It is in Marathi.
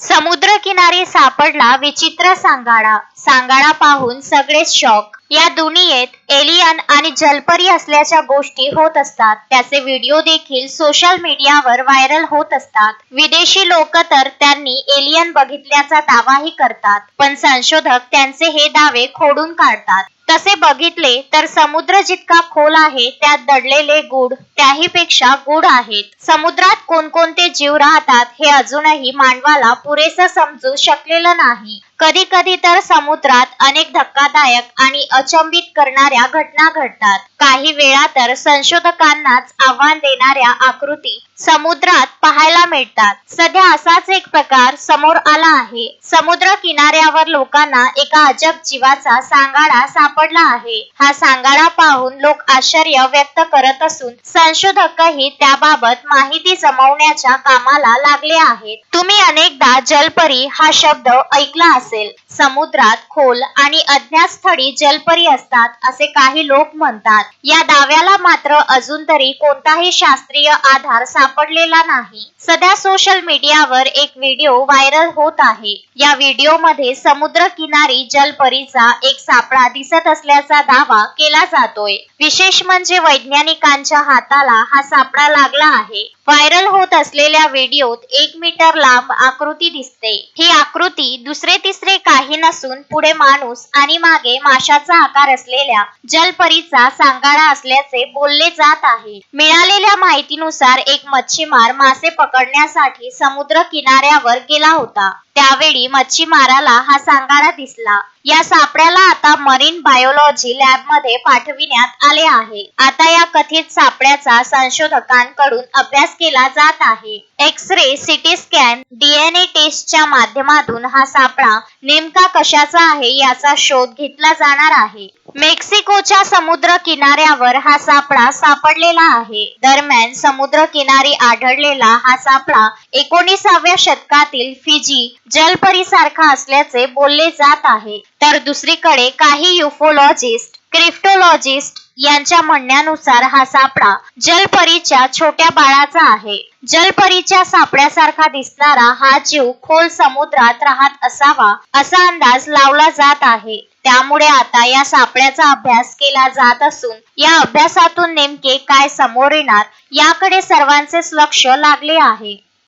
समुद्र किनारी सापडला विचित्र सांगाडा. सांगाडा पाहून सगळेच शॉक या दुनियेत एलियन आणि जलपरी असल्याच्या गोष्टी होत असतात. त्याचे व्हिडिओ देखील सोशल मीडियावर व्हायरल होत असतात. विदेशी लोक तर त्यांनी एलियन बघितल्याचा दावाही करतात. पण संशोधक त्यांचे हे दावे खोडून काढतात. तसे बघितले तर समुद्र जितका खोल आहे त्यात दडलेले गुढ त्याही पेक्षा गुढ आहेत. समुद्रात कोणकोणते जीव राहतात हे अजूनही मानवाला पुरेसं समजू शकलेलं नाही. कधी कधी तर समुद्रात अनेक धक्कादायक आणि अचंबित करणाऱ्या घटना घडतात. काही वेळा तर संशोधकांनाच आव्हान देणाऱ्या आकृती समुद्रात पाहायला मिळतात. सध्या असाच एक प्रकार समोर आला आहे. समुद्र किनाऱ्यावर लोकांना एका अजब जीवाचा सांगाडा सापडला आहे. हा सांगाडा पाहून लोक आश्चर्य व्यक्त करत असून संशोधकही त्याबाबत माहिती जमवण्याच्या कामाला लागले आहेत. तुम्ही अनेकदा जलपरी हा शब्द ऐकला असेल. समुद्रात खोल आणि अज्ञात स्थळी जलपरी असतात असे काही लोक म्हणतात. या दाव्याला मात्र अजून तरी कोणताही शास्त्रीय आधार सापडलेला नाही. सध्या सोशल मीडियावर एक व्हिडिओ व्हायरल होत आहे. या व्हिडिओमध्ये समुद्र किनारी जलपरीचा एक सापळा दिसत असल्याचा दावा केला जातोय. विशेष म्हणजे वैज्ञानिकांच्या हाताला हा सापळा लागला आहे. व्हायरल होत असलेल्या व्हिडिओत एक मीटर लांब आकृती दिसते. ही आकृती दुसरे तिसरे काही नसून पुढे माणूस आणि मागे माशाचा आकार असलेल्या जलपरीचा सांगाडा असल्याचे बोलले जात आहे. मिळालेल्या माहितीनुसार एक मच्छीमार मासे पकडण्यासाठी समुद्र किनाऱ्यावर गेला होता. त्यावेळी मच्छीमाराला हा सांगाडा दिसला. या सापड्याला आता मरीन बायोलॉजी लॅबमध्ये पाठविण्यात आले आहे. आता या कथित सापड्याचा संशोधकांकडून अभ्यास केला जात आहे. X ray CT scan DNA टेस्टच्या माध्यमातून हा सापळा नेमका कशाचा आहे याचा शोध घेतला जाणार आहे. मेक्सिकोच्या समुद्र किनाऱ्यावर हा सापळा सापडलेला आहे. दरम्यान समुद्र किनारी आढळलेला हा सापळा एकोणीसाव्या शतकातील फिजी जलपरीसारखा असल्याचे बोलले जात आहे. तर दुसरीकडे काही युफोलॉजिस्ट क्रिप्टोलॉजिस्ट यांच्या म्हणण्यानुसार हा सापळा जलपरीच्या छोट्या बाळाचा आहे. जलपरीच्या सापड्यासारखा दिसणारा हा जीव खोल समुद्रात राहत असावा असा अंदाज लावला जात आहे. त्यामुळे आता या सापळ्याचा अभ्यास केला जात असून या अभ्यासातून नेमके काय समोर येणार याकडे सर्वांचेच लक्ष लागले आहे.